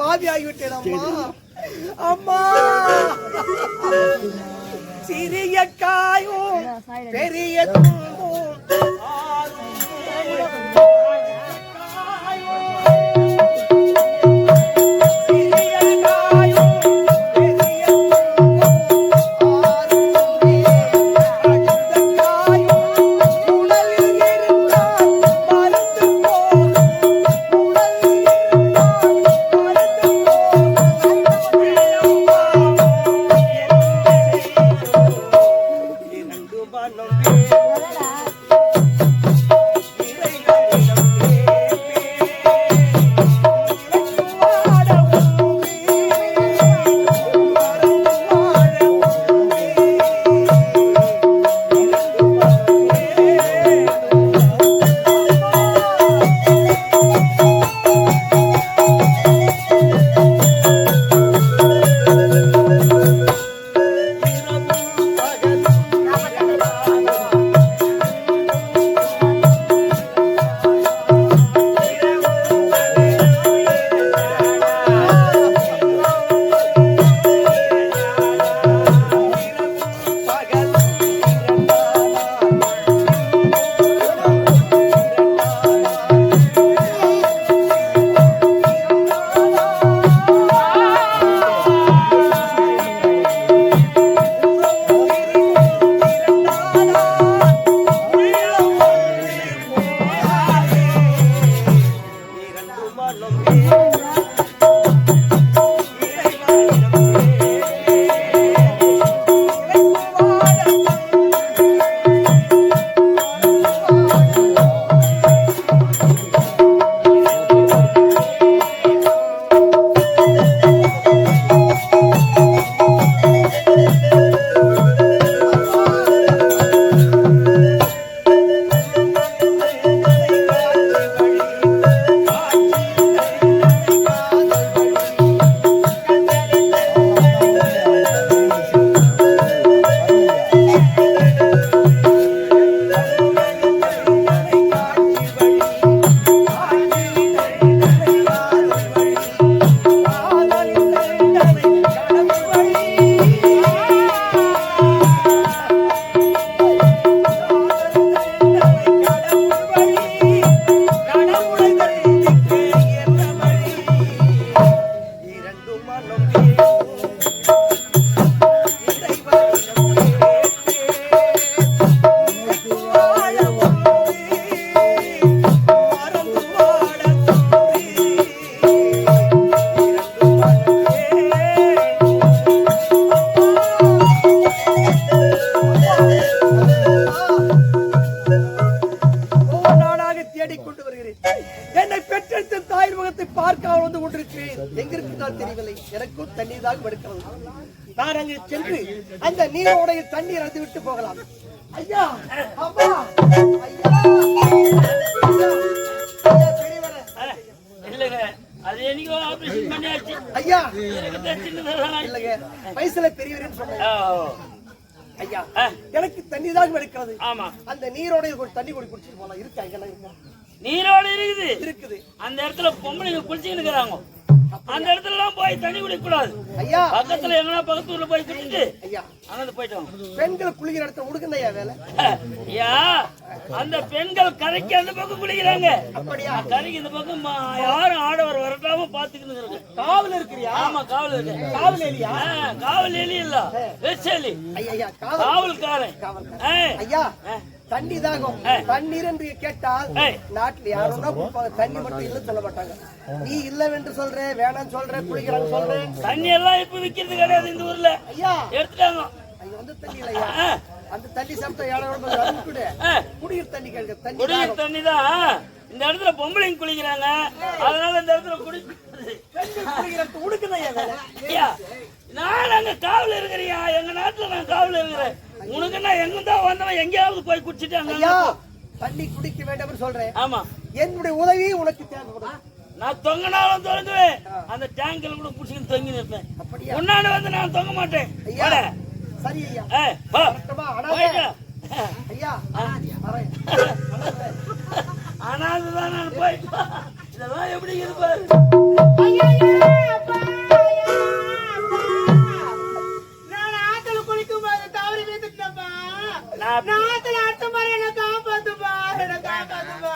பாவி ஆகிவிட்டேன் அம்மா. அம்மா சிறிய காயும் பெரிய துன்பம் எங்கிருக்கிறாள் தெரியவில்லை எனக்கும் தண்ணீர் தான் எடுக்கிறது நான் அங்கே சென்று அந்த நீரோடைய தண்ணீர் அருந்து விட்டு போகலாம். ஐயா அம்மா ஐயா ஐயா, பெரியவரே. அது வயசுல பெரியவரேன்னு சொன்னேன். ஐயா ஆ. எனக்கு தண்ணி தான் எடுக்கிறது. ஆமா. அந்த நீரோடைய கொஞ்சம் தண்ணி குடி குடிச்சிட்டு போலாம் இருக்கா நீரோடு இருக்குது. இருக்குது. அந்த இடத்துல பொம்பளைங்க குளிச்சுக்கிட்டு இருக்கிறாங்க. அந்த இடத்துல எல்லாம் போய் தண்ணி குடிக்க கூடாது ஐயா. பக்கத்துல எங்கன்னா பக்கத்து ஊர்ல போய் குடிச்சிட்டு ஐயா. அங்கே போயிட்டு வாங்க பெண்கள் குளிக்கிற இடத்துல உடுக்குந்தையா வேலை. ஐயா அந்த பெண்கள் கரைக்கு அந்த பக்கம் குளிக்கிறாங்க. அப்படியா? கரைக்கு இந்த பக்கம் யாரும் ஆடவர் வரட்டாம பாத்துக்கிட்டு இருக்கு காவல் இருக்கிறியா? ஆமா காவல் இருக்கு. காவல் எலியா காவல் எலி இல்ல. வெச்சலி ஐயா ஐயா காவல். காவல்காரன். ஐயா. தண்ணி தாகம் தண்ணீர் என்று கேட்டால். நாட்டுல யாரும் தான் கொடுப்பாங்க. தண்ணி மட்டும் இல்ல சொல்ல மாட்டாங்க. நீ இல்லவென்று சொல்ற வேணாம்னு சொல்ற குளிக்கிறாங்க சொல்ற. தண்ணி எல்லாம் இப்ப விக்கிறது கிடையாது இந்த ஊர்ல. ஐயா. எடுத்துட்டாங்க. ஐயா வந்து தண்ணி இல்லையா? அந்த தண்ணி சாப்பிட்டா யாரும் குடு. குடிக்கிற தண்ணி கேட்க தண்ணி குடிக்கிற. தண்ணி தான். இந்த இடத்துல பொம்பளைங்க குளிக்கிறாங்க. அதனால இந்த இடத்துல குடி பெண்கள் குளிக்கிற இடத்துல உடுக்குந்தையா வேலை. ஐயா, நான் அங்க காவல் இருக்கிறியா எங்க நாட்டுல நான் காவல் இருக்கிறேன். உனக்கு நான் எங்க தான் வந்தவன் எங்கேயாவது போய் குடிச்சிட்டு அங்க ஐயா தண்ணி குடிக்க வேண்டாம்னு சொல்றேன். ஆமா. என்னுடைய உதவி உனக்கு தேவைப்படும் நான் தொங்கினாலும் தொங்குவேன் அந்த டேங்க்ல கூட புடிச்சுக்கிட்டு தொங்கி நிற்பேன். அப்படியா? முன்னாடி வந்து நான் தொங்க மாட்டேன். ஐயா. சரி ஐயா. ஏய், வா. போயிட்டு. ஐயா வரேன். அதுதான் நான் போய் இதெல்லாம் எப்படி இருப்பாரு அப்பா, நான் நான் ஆத்துல அடுத்த முறை என்னை காப்பாத்துப்பா, என்னை காப்பாத்துப்பா.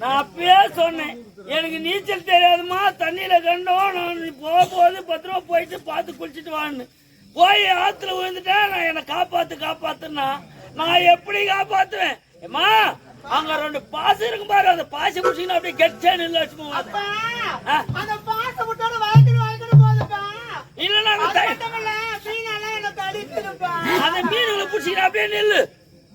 நான் அப்பயே சொன்னேன் எனக்கு நீச்சல் தெரியாதுமா தண்ணியில கண்டோம் நான் போக போது பத்திரமா போயிட்டு பார்த்து குளிச்சுட்டு வான்னு போய் ஆத்துல விழுந்துட்டேன் நான் என்னை காப்பாத்து காப்பாத்துனா நான் எப்படி காப்பாத்துவேன் ஏம்மா அங்க ரெண்டு பாசம் இருக்கும் பாரு அந்த பாசி முடிச்சுன்னு அப்படியே கெட்டே நில்லு லட்சுமி. அந்த பாசை விட்டோட அது தை- மட்டும் இல்ல, கடிக்குதுப்பா. அந்த மீன்களை பிடிச்சிக்கிற அப்படியே நில்லு.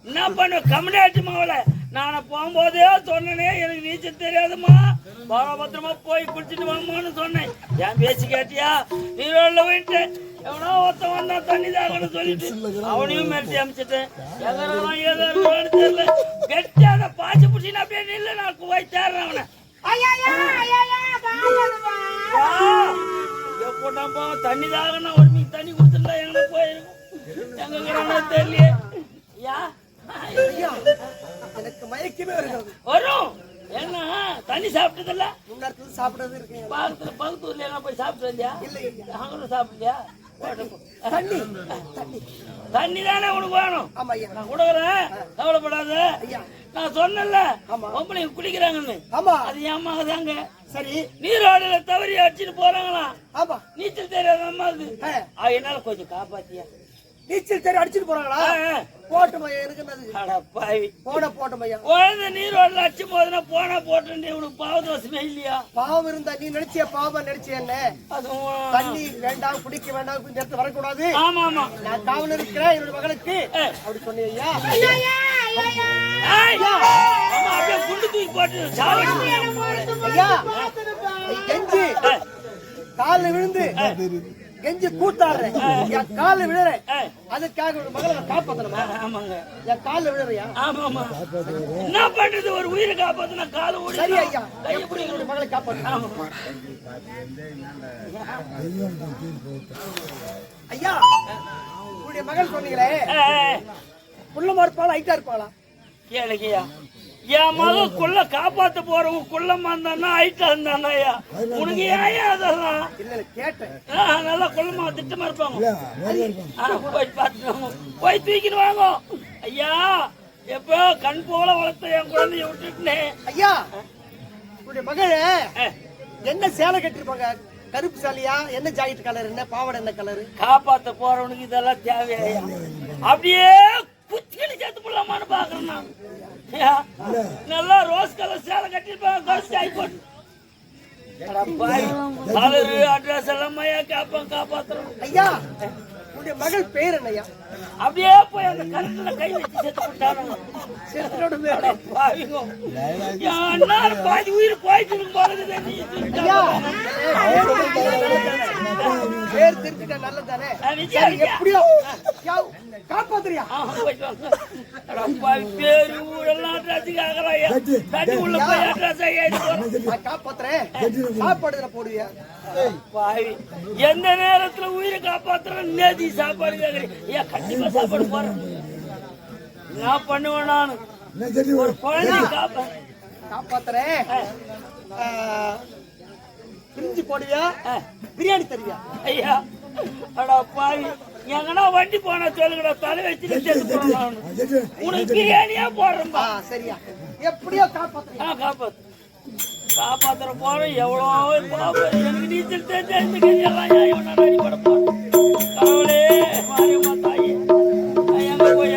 என்ன பண்ண? கம்யூனிட்டி மாவள. நான் போகும்போதே சொன்னனே எனக்கு நீச்சல் தெரியாதும்மா. பத்திரமா போய் குளிச்சுட்டு வாமான்னு சொன்னேன். ஏன் பேசி கேட்டியா? நீரோட போயிட்டு எவனோ ஒருத்தன் வந்தா தண்ணி தாகன்னு சொல்லிட்டு அவனையும் மிரட்டி அமைச்சிட்டேன். எதனாலும் ஏதோ இருக்கான்னு தெரியல. கெட்டி அதை பாய்ச்சி பிடிச்சின்னு அப்படியே நில்லு. நான் போய் தேடுறேன் அவனை. எப்போ தண்ணி தாகனா ஒரு மீன் தண்ணி கொடுத்துருந்தா எங்க எனக்கு மயக்கமே வருகிறது வரும் என்ன தண்ணி சாப்பிட்டதில்ல முன்னேரத்துல சாப்பிடுறது இருக்கீங்க பக்கத்துல பக்கத்து ஊர்ல எல்லாம் போய் சாப்பிட்டு வந்தியா இல்லை நாங்களும் சாப்பிடலையா தண்ணி தண்ணி தண்ணி தானே உனக்கு வேணும் ஆமா. ஐயா நான் கொடுக்குறேன் கவலைப்படாத ஐயா நான் சொன்னேன்ல ஆமா. பொம்பளைங்க குளிக்கிறாங்கன்னு ஆமா அது ஏமாங்க தாங்க சரி நீரோடையில தவறி அடிச்சுட்டு போறாங்களாம் ஆமா நீச்சல் தெரியாத அம்மா அது. என்னால கொஞ்சம் காப்பாத்தியா. நீச்சல் தெரி அடிச்சிட்டு போறாங்களா. போட்டும் ஐயா எனக்கு என்னது? பாவி. போட போட்டும் ஐயா குழந்தை நீரோடையில அடிச்சு போதுனா போனா போட்டு உனக்கு பாவதோசமே இல்லையா? பாவம் இருந்தா நீ நினைச்சிய பாவம் நினைச்சிய என்ன? அதுவும் தண்ணி வேண்டாம் குடிக்க வேண்டாம் இடத்துல வரக்கூடாது. ஆமா ஆமா. நான் காவல் இருக்கிறேன் என்னோட மகளுக்கு. அப்படி ஆமா, அப்படியே குண்டு தூக்கி போட்டு ஐயா. கெஞ்சி. காலில் விழுந்து. கெஞ்சி கூத்தாடுறேன். என் காலில் விழுறேன். அதுக்காக ஒரு மகளை காப்பாத்தணுமா? ஆமாங்க. என் காலில் விழுறியா? ஆமா ஆமா. என்ன பண்றது? ஒரு உயிரை காப்பாத்தினா கால ஓடி சரி ஐயா எப்படி என்னோட மகளை காப்பாத்து ஆமா ஐயா உங்களுடைய மகள் சொன்னீங்களே. ஏய், புள்ளமா இருப்பாளா ஹைட்டா இருப்பாளா? கேளுங்கய்யா என் மகன் குள்ள காப்பாத்த போறவங்க குள்ளமா இருந்தானா ஹைட்டா இருந்தானா ஐயா? உனக்கு ஏன் அதெல்லாம்? நல்லா குள்ளமா திட்டமா இருப்பாங்க. போய் பார்த்துட்டு போய் தூக்கிட்டு வாங்க. ஐயா எப்போ கண் போல வளர்த்த என் குழந்தைய விட்டுட்டேன். ஐயா உங்களுடைய மகள் என்ன சேலை கட்டிருப்பாங்க? கருப்பு சேலையா? என்ன ஜாக்கெட் கலர் என்ன பாவாடை என்ன கலரு காப்பாத்த போறவனுக்கு இதெல்லாம் தேவையா அப்படியே குத்திக்கிட்டு சேர்த்து போடலாமான்னு பாக்குறேன் நான். நல்லா ரோஸ் கலர் சேலை கட்டிருப்பாங்க கருத்து ஆகி போட்டு. கலரு அட்ரஸ் எல்லாம் ஐயா காப்பாத்துறோம். ஐயா உங்களுடைய மகள் பேர் என்னய்யா அப்படியே போய் அந்த கருத்துல கை வச்சு செத்து மேல பாவிங்க. அண்ணாரு பாதி உயிர் ஐயா. சொல்லிட்டாங்க. பேர் திருத்திட்ட நல்லது தானே ஆ, நிச்சயம், சரி, நிச்சயம். எப்படியோ. யா, காப்பாத்துறியா? பேரு ஊரெல்லாம் காப்பாத்துறேன். சாப்பாடு இதுல போடுவியா? எந்த நேரத்துல உயிரை காப்பாத்துறேன் நேதி சாப்பாடு கேக்குறீங்க? ஐயா கண்டிப்பா சாப்பாடு போறேன் நான் பண்ணுவேன் நானு? ஒரு குழந்தை காப்பா காப்பாத்துறேன். பிரிஞ்சு போடுவியா? பிரியாணி தருவியா? ஐயா அடா பாவி. எங்கன்னா வண்டி போனா சொல்லுங்கடா தலை வச்சுட்டு நானு. உனக்கு பிரியாணியா போடுறேன்பா. சரியா. எப்படியோ காப்பாத்துறியா ஆ காப்பாத்து. காப்பாத்துற போறேன் எவ்வளோ பாவம். எனக்கு நீச்சல் தெரிஞ்சா இந்த கையெல்லாம் இவனை அடிபட போறேன் கடவுளே மாரியம்மா தாயே எங்க போய்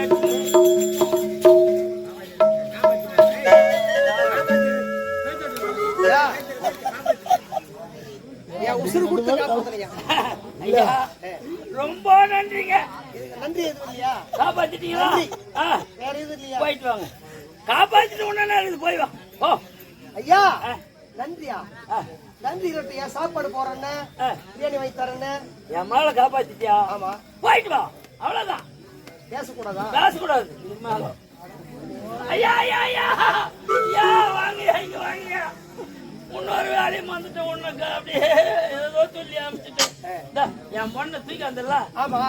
உசுறு கொடுத்து ரொம்ப நன்றிங்க. நன்றி எதுவும் இல்லையா? காப்பாத்திட்டீங்களா? வேற எதுவும் இல்லையா? போயிட்டு வாங்க. காப்பாத்திட்டு உடனே போய் வா ஓ ஐயா. நன்றியா? நன்றி ஏன் சாப்பாடு போறேன்னு. பிரியாணி வாங்கி தரேன்னு. என் மேல காப்பாத்திட்டியா? ஆமா. போயிட்டு வா அவ்வளவுதான். பேசக்கூடாதா? பேசக்கூடாது. ஐயா ஐயா ஐயா. ஐயா வாங்க இங்க வாங்க. இன்னொரு வேலையும் வந்துட்டு உனக்கு. அப்படியே ஏதோ சொல்லி அனுப்பிச்சிட்டேன். இந்தா, என் பொண்ணை தூக்கி வந்துடல ஆமா.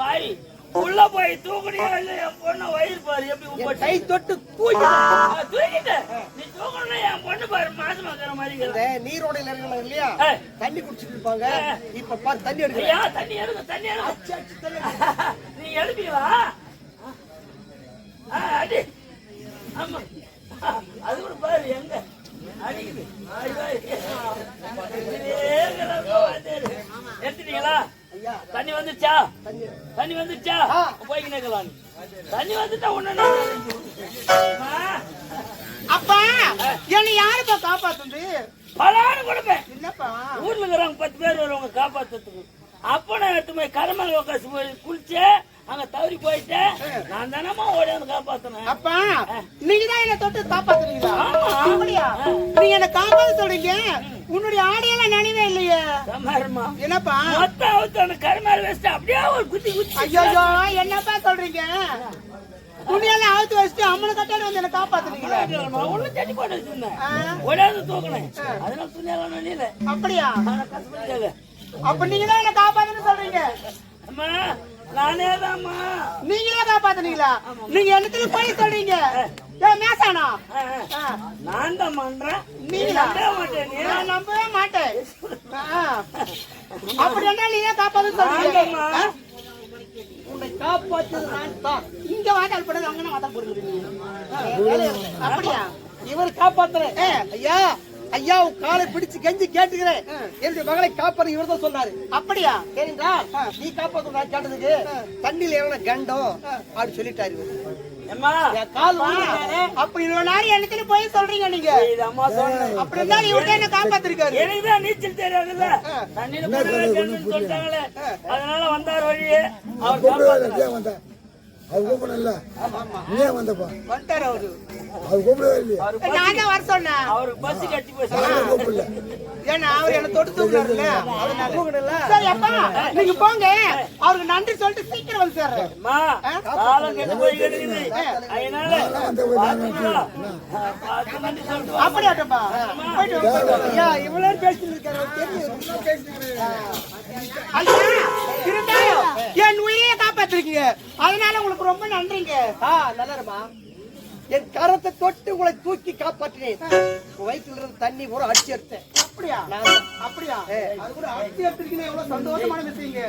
பாய் உள்ள போய் தூக்குனியா இல்ல என் பொண்ணை வயிறு பாரு எப்படி என் உப்பட்டு கை தொட்டு தூக்கி தூக்கிட்டேன் நீ தூக்கணும் நீங்க இந்த நீரோடையில இருக்கிறாங்க இல்லையா. தண்ணி குடிச்சிட்டு இருப்பாங்க. இப்ப பாரு தண்ணி எடுக்கிறேன் ஐயா தண்ணி எடுங்க தண்ணி எடுங்க. நீ ஆ, அடி. ஆமா. அது கூட பாரு எங்க? அடிக்குது ஐயோ, ஐயோ. எடுத்துட்டீங்களா ஐயா தண்ணி வந்துச்சா தண்ணி வந்துச்சா ஆ. போய்க்கு நிக்கலாம் தண்ணி வந்துட்டா ஒண்ணு அப்பா என்ன யாருப்பா காப்பாத்துது பலான்னு கொடுப்பேன். என்னப்பா ஊர்ல இருக்கிறவங்க பத்து பேர் வருவாங்க காப்பாத்துறதுக்கு. அப்ப நான் எடுத்து போய் கரமல உட்காந்து போய் குளிச்சு அங்க தவறி போயிட்டு நான் தானமா ஓடி வந்து காப்பாத்தினேன். அப்பா நீங்க தான் என்ன தொட்டு காப்பாத்துறீங்களா நீங்க என்ன காப்பாத்த சொல்றீங்க? உன்னுடைய ஆடையெல்லாம் நினைவே இல்லையே. என்னப்பா? மொத்தம் அவுத்து அந்த கருமாரி வச்சுட்டு அப்படியே ஒரு குத்தி குத்தி ஐயோ என்னப்பா சொல்றீங்க? துணியெல்லாம் அவுத்து வச்சுட்டு அம்மனை கட்டாடி வந்து என்ன காப்பாத்துறீங்களா நான் ஒண்ணு தண்ணி போட்டு வச்சிருந்தேன். ஓடியாந்து தூக்கினேன். அதனால துணியெல்லாம் நொழியில அப்படியா? ஆனா கஷ்டப்பட்டு அப்ப நீங்க தான் என்ன காப்பாத்துன்னு சொல்றீங்க. அம்மா நானே தான்மா நீங்களே காப்பாத்துனீங்களா? நீங்க என்னத்துல போய் சொல்றீங்க ஏ மேசானா? நான் தான் பண்றேன்? நம்பவே மாட்டேன் நீ. நான் நம்பவே மாட்டேன். அப்படி என்ன நீங்க காப்பாத்துன்னு சொல்றீங்க? ஆமாம்மா. ஆ? உன்னை காப்பாற்றியது நான் தான். இங்க வாட்டால் போடுறது அங்க அப்படியா? இவர் காப்பாத்துறேன். ஐயா. ஐயா உன் காலை பிடிச்சு கெஞ்சி கேட்டுக்கிறேன். என்னுடைய மகளை காப்பாரு இவர் தான் சொன்னாரு. அப்படியா? சரிங்களா நீ காப்பாத்து நான் கேட்டதுக்கு தண்ணியில இறங்கின கண்டம் அப்படி சொல்லிட்டாரு இவரு. அம்மா என் கால் விழுந்துட்டாரு. அப்ப இவ்வளவு நேரம் என்னத்துல போய் சொல்றீங்க நீங்க? இது அம்மா சொன்னேன் அப்படி இருந்தாலும் இவர்கிட்ட என்ன காப்பாத்திருக்காரு? எனக்கு தான் நீச்சல் தெரியாதுல்ல. தண்ணியில போட்டு சொல்லிட்டாங்களே அதனால வந்தார் வழியே. அவர் கூப்பிடல. ஏன் வந்தப்பா? வந்துட்டாரு அவரு. அவர் கூப்பிடவே இல்லையா. அவரு நான் தான் வர சொன்னேன். அவருக்கு பஸ் கட்டி போய் அவரை கூப்பிடல ஏன்னா அவர் என்ன தொட்டு தூக்குனாருல்ல. அதனால? சரி அப்பா நீங்க போங்க. அவருக்கு நன்றி சொல்லிட்டு சீக்கிரம் வந்து சேர்றேன். காலம் கெட்டு போய் கிடக்குது. அதனால போயிட்டு. ஐயா இவ்வளவு நேரம் பேசிட்டு இருக்காரு. தெரியும் பேசிட்டு இருந்தாலும் என் உயிரையே காப்பாத்திருக்கீங்க. அதனால உங்களுக்கு ரொம்ப நன்றிங்க. ஆ நல்லருமா என் கரத்தை தொட்டு உங்களை தூக்கி காப்பாற்றினேன். வயிற்றுல இருந்து தண்ணி பூரா அடிச்சு எடுத்தேன். அப்படியா? அப்படியா? அது கூட அடிச்சு எடுத்துருக்கீங்க. எவ்வளவு சந்தோஷமான விஷயங்க.